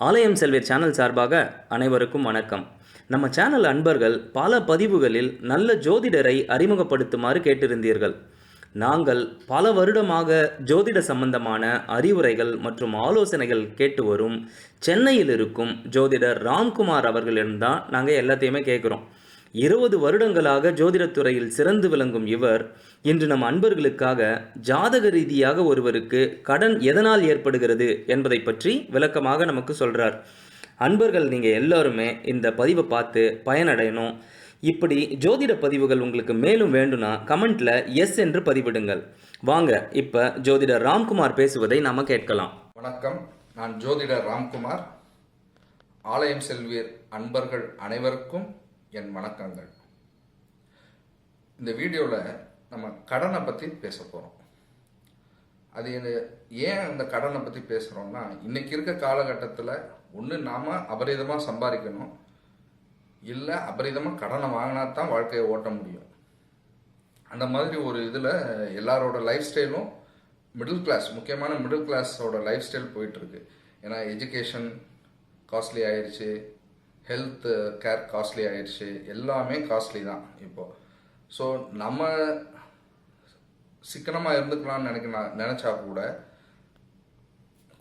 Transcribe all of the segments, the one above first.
ஆலயம் செல்வர் சேனல் சார்பாக அனைவருக்கும் வணக்கம். நம்ம சேனல் அன்பர்கள் பல பதிவுகளில் நல்ல ஜோதிடரை அறிமுகப்படுத்துமாறு கேட்டிருந்தீர்கள். நாங்கள் பல வருடமாக ஜோதிட சம்பந்தமான அறிவுரைகள் மற்றும் ஆலோசனைகள் கேட்டு வரும் சென்னையில் இருக்கும் ஜோதிடர் ராம்குமார் அவர்களிடம்தான் நாங்கள் எல்லாத்தையுமே கேட்குறோம் இருபது வருடங்களாக ஜோதிடத்துறையில் சிறந்து விளங்கும் இவர் இன்று நம் அன்பர்களுக்காக ஜாதக ரீதியாக ஒருவருக்கு கடன் எதனால் ஏற்படுகிறது என்பதை பற்றி விளக்கமாக நமக்கு சொல்கிறார் அன்பர்கள் நீங்கள் எல்லாருமே இந்த பதிவை பார்த்து பயனடையணும். இப்படி ஜோதிட பதிவுகள் உங்களுக்கு மேலும் வேண்டும்னா கமெண்ட்ல எஸ் என்று பதிவிடுங்கள். வாங்க இப்போ ஜோதிடர் ராம்குமார் பேசுவதை நாம் கேட்கலாம். வணக்கம் நான் ஜோதிடர் ராம்குமார். ஆலயம் செல்வீர் அன்பர்கள் அனைவருக்கும் என் வணக்கங்கள். இந்த வீடியோவில் நம்ம கடனை பற்றி பேச போகிறோம் அது ஏன் அந்த கடனை பற்றி பேசுகிறோம்னா இன்றைக்கி இருக்க காலகட்டத்தில் ஒன்று நாம் அபரிதமாக சம்பாதிக்கணும். இல்லை அபரிதமாக கடனை வாங்கினா தான் வாழ்க்கையை ஓட்ட முடியும். அந்த மாதிரி ஒரு இதில் எல்லாரோட லைஃப் ஸ்டைலும் மிடில் கிளாஸ் முக்கியமான மிடில் கிளாஸோட லைஃப் ஸ்டைல் போயிட்டுருக்கு ஏன்னா எஜுகேஷன் காஸ்ட்லி ஆயிடுச்சு ஹெல்த் கேர் காஸ்ட்லி ஆயிடுச்சு. எல்லாமே காஸ்ட்லி தான் இப்போது ஸோ நம்ம சிக்கனமாக இருந்துக்கலாம்னு நினைக்க நினச்சா கூட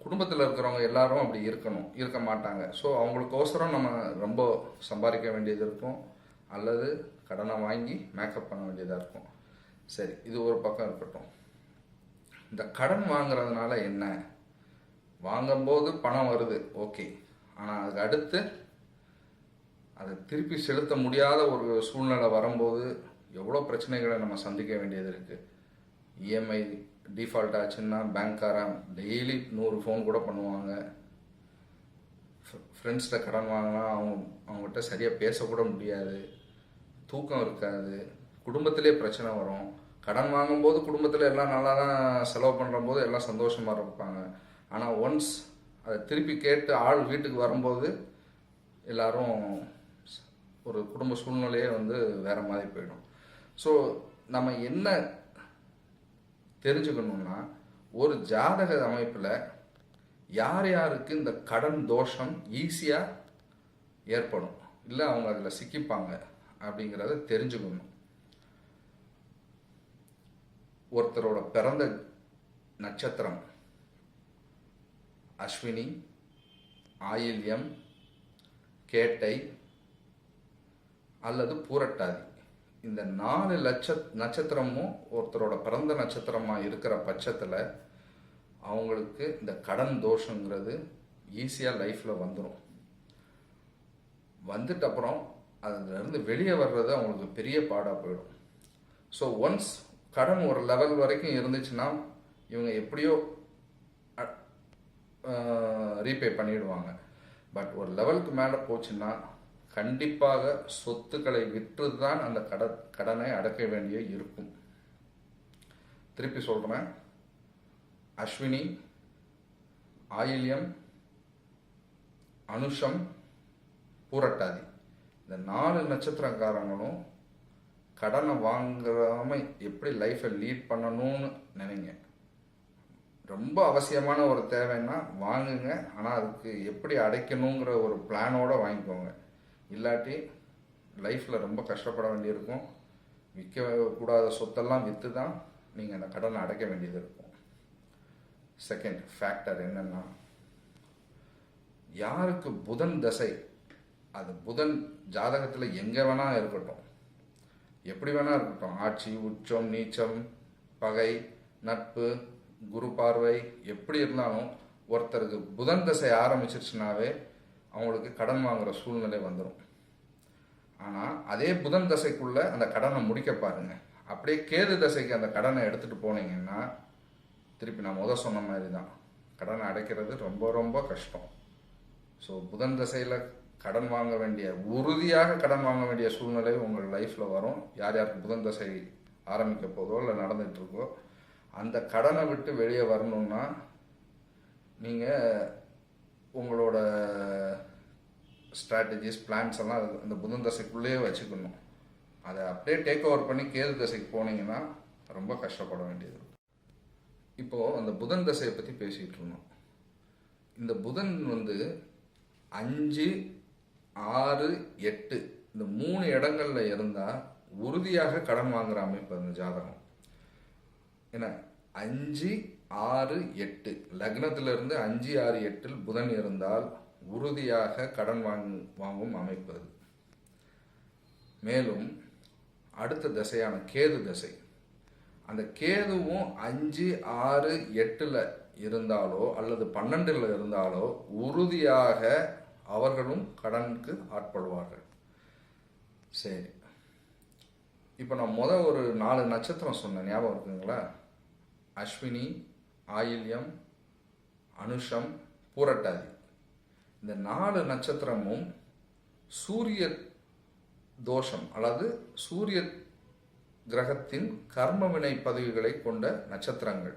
குடும்பத்தில் இருக்கிறவங்க எல்லாரும் அப்படி இருக்கணும். இருக்க மாட்டாங்க. ஸோ அவங்களுக்கோசரம் நம்ம ரொம்ப சம்பாதிக்க வேண்டியது இருக்கும். அல்லது கடனை வாங்கி மேக்கப் பண்ண வேண்டியதாக இருக்கும். சரி இது ஒரு பக்கம் இருக்கட்டும். இந்த கடன் வாங்குறதுனால என்ன? வாங்கும்போது பணம் வருது. ஓகே ஆனால் அதுக்கு அடுத்து அதை திருப்பி செலுத்த முடியாத ஒரு சூழ்நிலை வரும்போது எவ்வளோ பிரச்சனைகளை நம்ம சந்திக்க வேண்டியது இருக்குது இஎம்ஐ டிஃபால்ட் ஆச்சுன்னா பேங்க்காரன் டெய்லி நூறு ஃபோன் கூட பண்ணுவாங்க. ஃப்ரெண்ட்ஸ்கிட்ட கடன் வாங்கினா அவங்க அவங்ககிட்ட சரியாக பேசக்கூட முடியாது. தூக்கம் இருக்காது. குடும்பத்திலே பிரச்சனை வரும். கடன் வாங்கும்போது குடும்பத்தில் எல்லாம் நல்லா தான் செலவு பண்ணுற போது எல்லாம் சந்தோஷமாக இருப்பாங்க. ஆனால் ஒன்ஸ் அதை திருப்பி கேட்டு ஆள் வீட்டுக்கு வரும்போது எல்லாரும் ஒரு குடும்ப சூழ்நிலையே வந்து வேற மாதிரி போயிடும். ஸோ நம்ம என்ன தெரிஞ்சுக்கணும்னா ஒரு ஜாதக அமைப்பில் யார் யாருக்கு இந்த கடன் தோஷம் ஈஸியாக ஏற்படும்? இல்லை அவங்க அதில் சிக்கிப்பாங்க அப்படிங்கிறத தெரிஞ்சுக்கணும். ஒருத்தரோட பிறந்த நட்சத்திரம் அஸ்வினி ஆயில்யம் கேட்டை அல்லது பூரட்டாதி. இந்த நாலு லட்ச நட்சத்திரமும் ஒருத்தரோட பிறந்த நட்சத்திரமாக இருக்கிற பட்சத்தில் அவங்களுக்கு இந்த கடன் தோஷங்கிறது ஈஸியாக லைஃப்பில் வந்துடும் வந்துட்ட அப்புறம் அதுலேருந்து வெளியே வர்றது அவங்களுக்கு பெரிய பாடாக போயிடும். ஸோ ஒன்ஸ் கடன் ஒரு லெவல் வரைக்கும் இருந்துச்சுன்னா இவங்க எப்படியோ ரீபே பண்ணிடுவாங்க. பட் ஒரு லெவலுக்கு மேலே போச்சுன்னா கண்டிப்பாக சொத்துக்களை விற்று தான் அந்த கட கடனை அடக்க வேண்டிய இருக்கும். திருப்பி சொல்கிறேன் அஸ்வினி ஆயில்யம் அனுஷம் பூரட்டாதி. இந்த நாலு நட்சத்திரக்காரங்களும் கடனை வாங்காம எப்படி லைஃப்பை லீட் பண்ணணும்னு நினைங்க. ரொம்ப அவசியமான ஒரு தேவைன்னா வாங்குங்க. ஆனால் அதுக்கு எப்படி அடைக்கணுங்கிற ஒரு பிளானோடு வாங்கிக்கோங்க. இல்லாட்டி லைஃப்பில் ரொம்ப கஷ்டப்பட வேண்டியிருக்கும். விற்க கூடாத சொத்தெல்லாம் விற்று தான் நீங்கள் அந்த கடனை அடைக்க வேண்டியது இருக்கும் செகண்ட் ஃபேக்டர் என்னென்னா யாருக்கு புதன் தசை அது புதன் ஜாதகத்தில் எங்கே வேணால் இருக்கட்டும். எப்படி வேணால் இருக்கட்டும். ஆட்சி உச்சம் நீச்சம் பகை நட்பு குரு பார்வை எப்படி இருந்தாலும் ஒருத்தருக்கு புதன் தசை ஆரம்பிச்சிருச்சுனாவே அவங்களுக்கு கடன் வாங்குகிற சூழ்நிலை வந்துடும் ஆனால் அதே புதன் தசைக்குள்ளே அந்த கடனை முடிக்க பாருங்கள் அப்படியே கேது தசைக்கு அந்த கடனை எடுத்துகிட்டு போனீங்கன்னா திருப்பி நான் முதல் சொன்ன மாதிரி தான் கடனை அடைக்கிறது ரொம்ப ரொம்ப கஷ்டம். ஸோ புதன் தசையில் கடன் வாங்க வேண்டிய உறுதியாக கடன் வாங்க வேண்டிய சூழ்நிலை உங்கள் லைஃப்பில் வரும். யார் யாருக்கு புதன் தசை ஆரம்பிக்க போதோ இல்லை நடந்துகிட்ருக்கோ இருக்கோ அந்த கடனை விட்டு வெளியே வரணும்னா நீங்கள் உங்களோட ஸ்ட்ராட்டஜிஸ் பிளான்ஸ் எல்லாம் அந்த புதன் தசைக்குள்ளேயே வச்சுக்கணும். அதை அப்படியே டேக் ஓவர் பண்ணி கேது தசைக்கு போனீங்கன்னா ரொம்ப கஷ்டப்பட வேண்டியது. இப்போது அந்த புதன் தசையை பற்றி பேசிகிட்டு இருந்தோம். இந்த புதன் வந்து அஞ்சு ஆறு எட்டு இந்த மூணு இடங்கள்ல இருந்தால் உறுதியாக கடன் வாங்குற அமைப்பு அந்த ஜாதகம். ஏன்னா அஞ்சு ஆறு எட்டு லக்னத்திலிருந்து அஞ்சு ஆறு எட்டில் புதன் இருந்தால் உறுதியாக கடன் வாங்கு வாங்கும் அமைப்பு அது. மேலும் அடுத்த திசையான கேது திசை. அந்த கேதுவும் அஞ்சு ஆறு எட்டில் இருந்தாலோ அல்லது பன்னெண்டுல இருந்தாலோ உறுதியாக அவர்களும் கடனுக்கு ஆட்படுவார்கள். சரி. இப்போ நான் முத ஒரு நாலு நட்சத்திரம் சொன்னேன். ஞாபகம் இருக்குங்களா அஸ்வினி ஆயில்யம் அனுஷம் பூரட்டாதி. இந்த நாலு நட்சத்திரமும் சூரிய தோஷம் அல்லது சூரிய கிரகத்தின் கர்ம வினை பதிவுகளை கொண்ட நட்சத்திரங்கள்.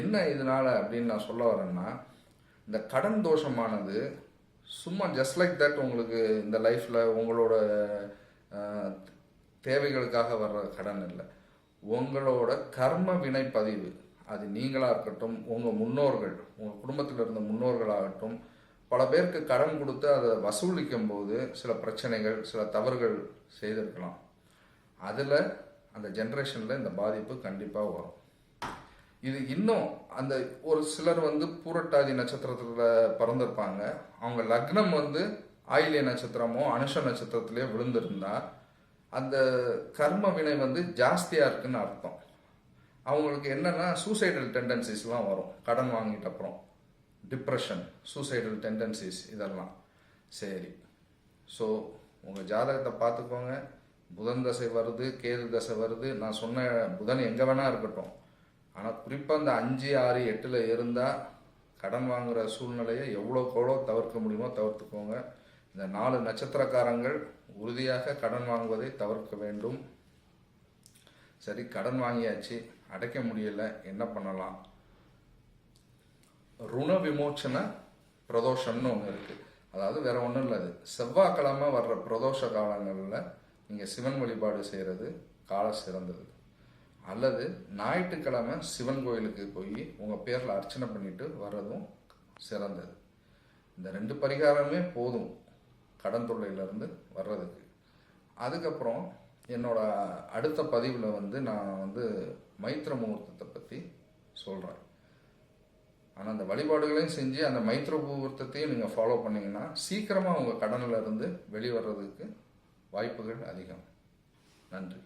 என்ன இதனால் அப்படின்னு நான் சொல்ல வரேன்னா இந்த கடன் தோஷமானது சும்மா ஜஸ்ட் லைக் தட் உங்களுக்கு இந்த லைஃப்பில் உங்களோட தேவைகளுக்காக வர்ற கடன் இல்லை. உங்களோட கர்ம வினை பதிவு அது நீங்களாக இருக்கட்டும் உங்கள் முன்னோர்கள் உங்கள் குடும்பத்தில் இருந்த முன்னோர்களாகட்டும் பல பேருக்கு கடன் கொடுத்து அதை வசூலிக்கும் போது சில பிரச்சனைகள் சில தவறுகள் செய்திருக்கலாம். அதில் அந்த ஜென்ரேஷனில் இந்த பாதிப்பு கண்டிப்பாக வரும். இது இன்னும் அந்த ஒரு சிலர் வந்து பூரட்டாதி நட்சத்திரத்தில் பிறந்திருப்பாங்க. அவங்க லக்னம் வந்து ஆயிலிய நட்சத்திரமோ அனுஷ நட்சத்திரத்திலேயோ விழுந்திருந்தா அந்த கர்ம வினை வந்து ஜாஸ்தியாக இருக்குன்னு அர்த்தம். அவங்களுக்கு என்னென்னா சூசைடல் டெண்டன்சிஸ்லாம் வரும். கடன் வாங்கிட்ட அப்புறம். டிப்ரெஷன் சூசைடல் டெண்டன்சிஸ் இதெல்லாம். சரி. ஸோ உங்கள் ஜாதகத்தை பார்த்துக்கோங்க. புதன் தசை வருது கேது தசை வருது. நான் சொன்ன புதன் எங்கே வேணால் இருக்கட்டும். ஆனால் குறிப்பாக இந்த அஞ்சு ஆறு எட்டில் இருந்தால் கடன் வாங்குகிற சூழ்நிலையை எவ்வளோக்கு எவ்வளோ தவிர்க்க முடியுமோ தவிர்த்துக்கோங்க. இந்த நாலு நட்சத்திரக்காரங்கள் உறுதியாக கடன் வாங்குவதை தவிர்க்க வேண்டும். சரி கடன் வாங்கியாச்சு. அடைக்க முடியல. என்ன பண்ணலாம்? ருண விமோச்சன பிரதோஷம்னு ஒன்று இருக்குது அதாவது வேற ஒன்றும் இல்லை அது. செவ்வாய்க்கிழமை வர்ற பிரதோஷ காலங்களில் நீங்கள் சிவன் வழிபாடு செய்கிறது கால சிறந்தது. அல்லது ஞாயிற்றுக்கிழமை சிவன் கோயிலுக்கு போய் உங்கள் பேரில் அர்ச்சனை பண்ணிட்டு வர்றதும் சிறந்தது. இந்த ரெண்டு பரிகாரமே போதும் கடன் தொல்லையிலேருந்து வர்றதுக்கு. அதுக்கப்புறம் என்னோடய அடுத்த பதிவில் வந்து நான் வந்து மைத்திர முகூர்த்தத்தை பற்றி சொல்கிறேன் ஆனால் அந்த வழிபாடுகளையும் செஞ்சு அந்த மைத்ர முகூர்த்தத்தையும் நீங்கள் ஃபாலோ பண்ணீங்கன்னா சீக்கிரமாக உங்கள் கடனில் இருந்து வெளிவர்றதுக்கு வாய்ப்புகள் அதிகம். நன்றி.